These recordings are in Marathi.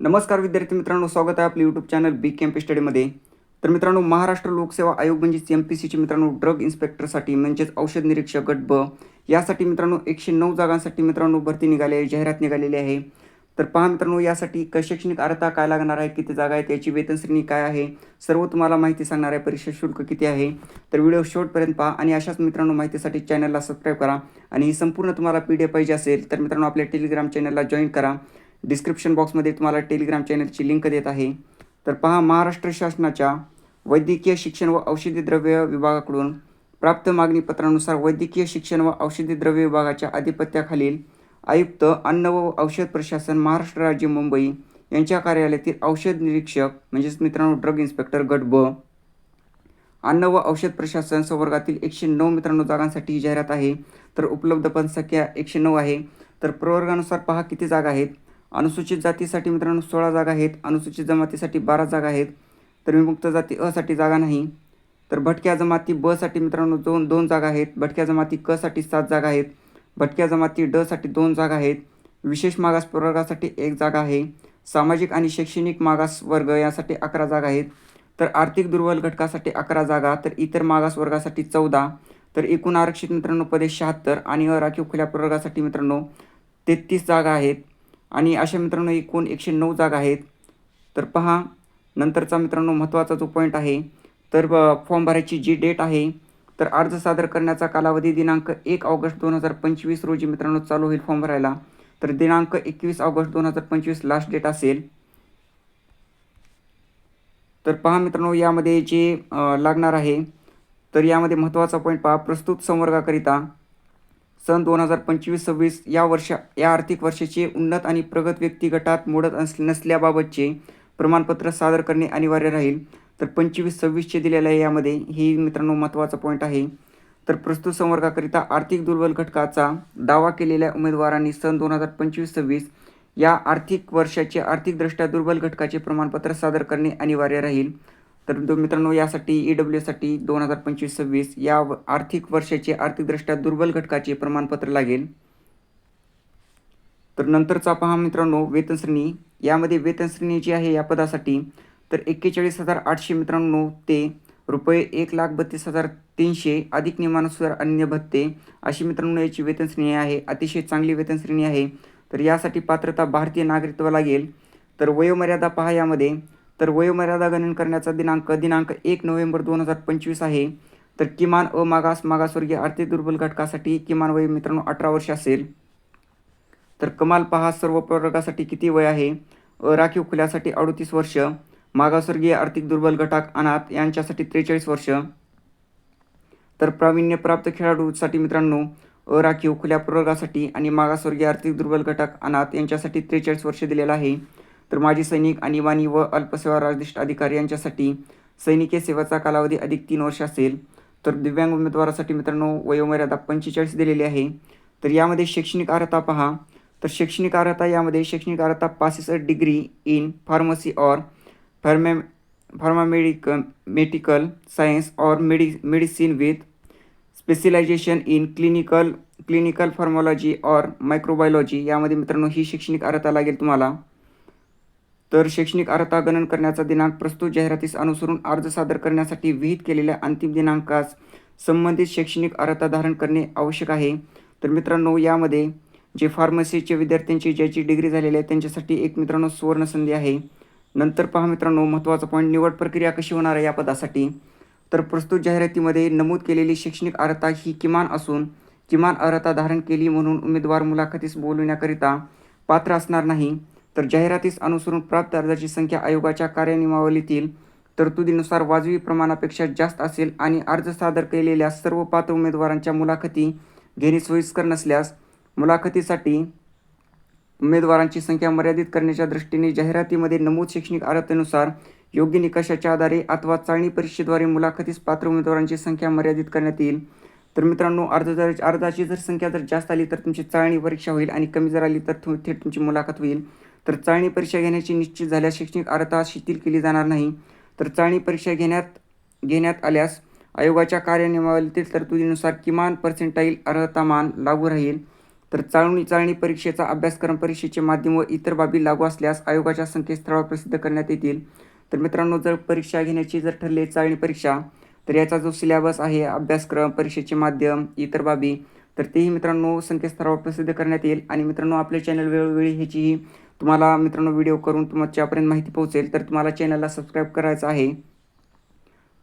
नमस्कार विद्यार्थी मित्रांनो स्वागत आहे आपले यूट्यूब चॅनल बी कॅम्प स्टडीमध्ये तर मित्रांनो महाराष्ट्र लोकसेवा आयोग म्हणजेच एम पी सीचे मित्रांनो ड्रग इन्स्पेक्टरसाठी म्हणजेच औषध निरीक्षक गट ब यासाठी मित्रांनो एकशे नऊ जागांसाठी मित्रांनो भरती निघाली आहे जाहिरात निघालेली आहे. तर पहा मित्रांनो यासाठी क शैक्षणिक अर्हता काय लागणार आहे किती जागा आहेत याची वेतन श्रेणी काय आहे? सर्व तुम्हाला माहिती सांगणार आहे परीक्षा शुल्क किती आहे? तर व्हिडिओ शेवटपर्यंत पहा आणि अशाच मित्रांनो माहितीसाठी चॅनलला सबस्क्राईब करा आणि ही संपूर्ण तुम्हाला पी डी एफ पाहिजे असेल तर मित्रांनो आपल्या टेलिग्राम चॅनलला जॉईन करा. डिस्क्रिप्शन बॉक्समध्ये तुम्हाला टेलिग्राम चॅनलची लिंक देत आहे. तर पहा महाराष्ट्र शासनाच्या वैद्यकीय शिक्षण व औषधी द्रव्य विभागाकडून प्राप्त मागणीपत्रानुसार वैद्यकीय शिक्षण व औषधी द्रव्य विभागाच्या आधिपत्याखालील आयुक्त अन्न व औषध प्रशासन महाराष्ट्र राज्य मुंबई यांच्या कार्यालयातील औषध निरीक्षक म्हणजेच मित्रांनो ड्रग इन्स्पेक्टर गट ब अन्न व औषध प्रशासन संवर्गातील एकशे नऊ मित्रांनो जागांसाठी ही जाहिरात आहे. तर उपलब्ध पण संख्या एकशे नऊ आहे. तर प्रवर्गानुसार पहा किती जागा आहेत. अनुसूचित जातीसाठी मित्रांनो सोळा जागा आहेत. अनुसूचित जमातीसाठी बारा जागा आहेत. तर विमुक्त जाती असाठी जागा नाही. तर भटक्या जमाती ब साठी मित्रांनो दोन दोन जागा आहेत. भटक्या जमाती क साठी सात जागा आहेत. भटक्या जमाती ड साठी दोन जागा आहेत. विशेष मागास प्रवर्गासाठी एक जागा आहे. सामाजिक आणि शैक्षणिक मागास वर्ग यासाठी अकरा जागा आहेत. तर आर्थिक दुर्बल घटकासाठी अकरा जागा तर इतर मागास वर्गासाठी चौदा तर एकूण आरक्षित मित्रांनो पदे शहात्तर आणि अराखीव खुल्या प्रवर्गासाठी मित्रांनो तेहतीस जागा आहेत. आणि अशा मित्रांनो एकूण एकशे नऊ जागा आहेत. तर पहा नंतरचा मित्रांनो महत्त्वाचा जो पॉईंट आहे तर फॉर्म भरायची जी डेट आहे तर अर्ज सादर करण्याचा कालावधी दिनांक एक ऑगस्ट दोन हजार पंचवीस रोजी मित्रांनो चालू होईल फॉर्म भरायला. तर दिनांक एकवीस ऑगस्ट दोन हजार पंचवीस लास्ट डेट असेल. तर पहा मित्रांनो यामध्ये जे लागणार आहे तर यामध्ये महत्त्वाचा पॉईंट पहा प्रस्तुत संवर्गाकरिता. सन दोन हजार पंचवीस सव्वीस या वर्षा या आर्थिक वर्षाचे उन्नत आणि प्रगत व्यक्ती गटात मोडत अस नसल्याबाबतचे प्रमाणपत्र सादर करणे अनिवार्य राहील. तर पंचवीस सव्वीसचे दिलेलं आहे यामध्ये ही मित्रांनो महत्त्वाचा पॉईंट आहे. तर प्रस्तुत संवर्गाकरिता आर्थिक दुर्बल घटकाचा दावा केलेल्या उमेदवारांनी सन दोन हजार पंचवीस सव्वीस या आर्थिक वर्षाचे आर्थिकदृष्ट्या दुर्बल घटकाचे प्रमाणपत्र सादर करणे अनिवार्य राहील. तर मित्रांनो यासाठी ई डब्ल्यूसाठी दोन हजार पंचवीस सव्वीस या व- आर्थिक वर्षाचे आर्थिकदृष्ट्या दुर्बल घटकाचे प्रमाणपत्र लागेल. तर नंतरचा पहा मित्रांनो वेतन श्रेणी. यामध्ये वेतन श्रेणी जी आहे या पदासाठी तर एक्केचाळीस हजार आठशे मित्रांनो ते रुपये एक लाख बत्तीस हजार तीनशे अधिक नियमानुसार अन्य भत्ते अशी मित्रांनो याची वेतन श्रेणी आहे. अतिशय चांगली वेतन श्रेणी आहे. तर यासाठी पात्रता भारतीय नागरिकत्व लागेल. तर वयोमर्यादा पहा यामध्ये तर वयोमर्यादा गणन करण्याचा दिनांक दिनांक एक नोव्हेंबर दोन हजार पंचवीस आहे. तर किमान अमागास मागासवर्गीय आर्थिक दुर्बल घटकासाठी किमान वय मित्रांनो अठरा वर्ष असेल. तर कमाल पहा सर्व प्रवर्गासाठी किती वय आहे? राखीव खुल्यासाठी अडतीस वर्ष मागासवर्गीय आर्थिक दुर्बल घटक अनाथ यांच्यासाठी त्रेचाळीस वर्ष. तर प्रावीण्यप्राप्त खेळाडूसाठी मित्रांनो अराखीव खुल्या प्रवर्गासाठी आणि मागासवर्गीय आर्थिक दुर्बल घटक अनाथ यांच्यासाठी त्रेचाळीस वर्ष दिलेलं आहे. तर माजी सैनिक आणीबाणी व अल्पसेवा राजनिष्ठ अधिकारी यांच्यासाठी सैनिकी सेवेचा कालावधी अधिक तीन वर्ष असेल. तर दिव्यांग उमेदवारासाठी मित्रांनो वयोमर्यादा पंचेचाळीस दिलेली आहे. तर यामध्ये शैक्षणिक अर्हता पहा. तर शैक्षणिक अर्हता यामध्ये शैक्षणिक अर्हता पासेस डिग्री इन फार्मसी और फार्मे फार्मामेडिकल मेडिकल सायन्स और medi medicine with specialization in clinical clinical pharmacology और मायक्रोबायोलॉजी यामध्ये मित्रांनो ही शैक्षणिक अर्हता लागेल तुम्हाला. तर शैक्षणिक अर्हता गणन करण्याचा दिनांक प्रस्तुत जाहिरातीस अनुसरून अर्ज सादर करण्यासाठी विहित केलेल्या अंतिम दिनांकास संबंधित शैक्षणिक अर्हता धारण करणे आवश्यक आहे. तर मित्रांनो यामध्ये जे फार्मसीचे विद्यार्थ्यांची ज्याची डिग्री झालेली आहे त्यांच्यासाठी एक मित्रांनो सुवर्ण संधी आहे. नंतर पहा मित्रांनो महत्त्वाचा पॉईंट निवड प्रक्रिया कशी होणार आहे या पदासाठी. तर प्रस्तुत जाहिरातीमध्ये नमूद केलेली शैक्षणिक अर्हता ही किमान असून किमान अर्हता धारण केली म्हणून उमेदवार मुलाखतीस बोलविण्याकरिता पात्र असणार नाही. तर जाहिरातीस अनुसरून प्राप्त अर्जाची संख्या आयोगाच्या कार्यनियमावलीतील तरतुदीनुसार वाजवी प्रमाणापेक्षा जास्त असेल आणि अर्ज सादर केलेल्या सर्व पात्र उमेदवारांच्या मुलाखती घेणे सोयीस्कर नसल्यास मुलाखतीसाठी उमेदवारांची संख्या मर्यादित करण्याच्या दृष्टीने जाहिरातीमध्ये नमूद शैक्षणिक अर्हतेनुसार योग्य निकषाच्या आधारे अथवा चाळणी परीक्षेद्वारे मुलाखतीस पात्र उमेदवारांची संख्या मर्यादित करण्यात येईल. तर मित्रांनो अर्ज जर अर्जाची जर संख्या जर जास्त आली तर तुमची चाळणी परीक्षा होईल आणि कमी जर आली तर थेट तुमची मुलाखत होईल. तर चाळणी परीक्षा घेण्याची निश्चित झाल्यास शैक्षणिक अर्हता शिथिल केली जाणार नाही. तर चाळणी परीक्षा घेण्यात घेण्यात आल्यास आयोगाच्या कार्यनियमावलीतील तरतुदीनुसार किमान पर्सेंटाईल अर्हतामान लागू राहील. तर चाळणी चाळणी परीक्षेचा अभ्यासक्रम परीक्षेचे माध्यम व इतर बाबी लागू असल्यास आयोगाच्या संकेतस्थळावर प्रसिद्ध करण्यात येतील. तर मित्रांनो जर परीक्षा घेण्याची जर ठरली चाळणी परीक्षा तर याचा जो सिलेबस आहे अभ्यासक्रम परीक्षेचे माध्यम इतर बाबी तर तेही मित्रांनो संकेतस्थळावर प्रसिद्ध करण्यात येईल. आणि मित्रांनो आपले चॅनल वेळोवेळी ह्याचीही तुम्हाला मित्रांनो व्हिडिओ करून तुमच्यापर्यंत माहिती पोहोचेल तर तुम्हाला चॅनलला सबस्क्राईब करायचं आहे.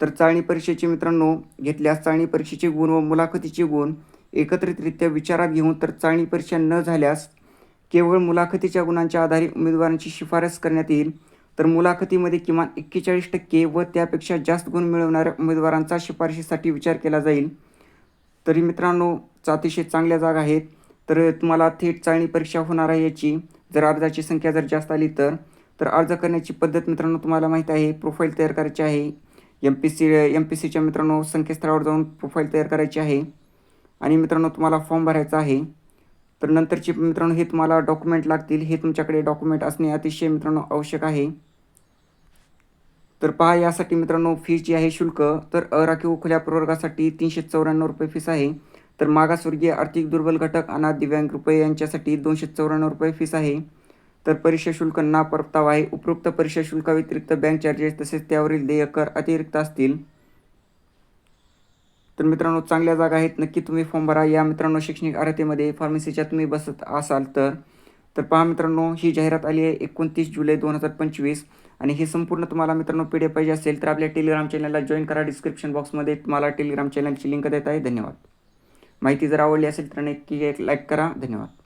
तर चाळणी परीक्षेचे मित्रांनो घेतल्यास चाळणी परीक्षेचे गुण व मुलाखतीचे गुण एकत्रितरित्या विचारात घेऊन तर चाळणी परीक्षा न झाल्यास केवळ मुलाखतीच्या गुणांच्या आधारे उमेदवारांची शिफारस करण्यात येईल. तर मुलाखतीमध्ये किमान एक्केचाळीस टक्के व त्यापेक्षा जास्त गुण मिळवणाऱ्या उमेदवारांचा शिफारशीसाठी विचार केला जाईल. तरी मित्रांनो अतिशय चांगल्या जागा आहेत. तर तुम्हाला थेट चाळणी परीक्षा होणार आहे याची. जर अर्जाची संख्या जर जास्त आली तर तर अर्ज करण्याची पद्धत मित्रांनो तुम्हाला माहीत आहे प्रोफाईल तयार करायची आहे. M P C M P सीच्या मित्रांनो संकेतस्थळावर जाऊन प्रोफाईल तयार करायची आहे. आणि मित्रांनो तुम्हाला फॉर्म भरायचा आहे. तर नंतरचे मित्रांनो हे तुम्हाला डॉक्युमेंट लागतील. हे तुमच्याकडे डॉक्युमेंट असणे अतिशय मित्रांनो आवश्यक आहे. तर पहा यासाठी मित्रांनो फीस जी आहे शुल्क तर अराखीव खुल्या प्रवर्गासाठी तीनशे चौऱ्याण्णव रुपये फीस आहे. तर मागासवर्गीय आर्थिक दुर्बल घटक अनाथ दिव्यांग रुपये यांच्यासाठी दोनशे चौऱ्याण्णव रुपये फीस आहे. तर परीक्षा शुल्क ना परतावा आहे. उपरोक्त परीक्षा शुल्काव्यतिरिक्त बँक चार्जेस तसेच त्यावरील देय कर अतिरिक्त असतील. तर मित्रांनो चांगल्या जागा आहेत. नक्की तुम्ही फॉर्म भरा. या मित्रांनो शैक्षणिक अर्हतेमध्ये फार्मसीच्या तुम्ही बसत असाल तर. तर पहा मित्रांनो ही जाहिरात आली आहे एकोणतीस जुलै दोन हजार पंचवीस. आणि हे संपूर्ण तुम्हाला मित्रांनो पी डी पाहिजे असेल तर आपल्या टेलिग्राम चॅनलला जॉईन करा. डिस्क्रिप्शन बॉक्समध्ये तुम्हाला टेलिग्राम चॅनलची लिंक देत आहे. धन्यवाद. माहिती जर आवडली असेल तर नक्की एक लाईक करा. धन्यवाद.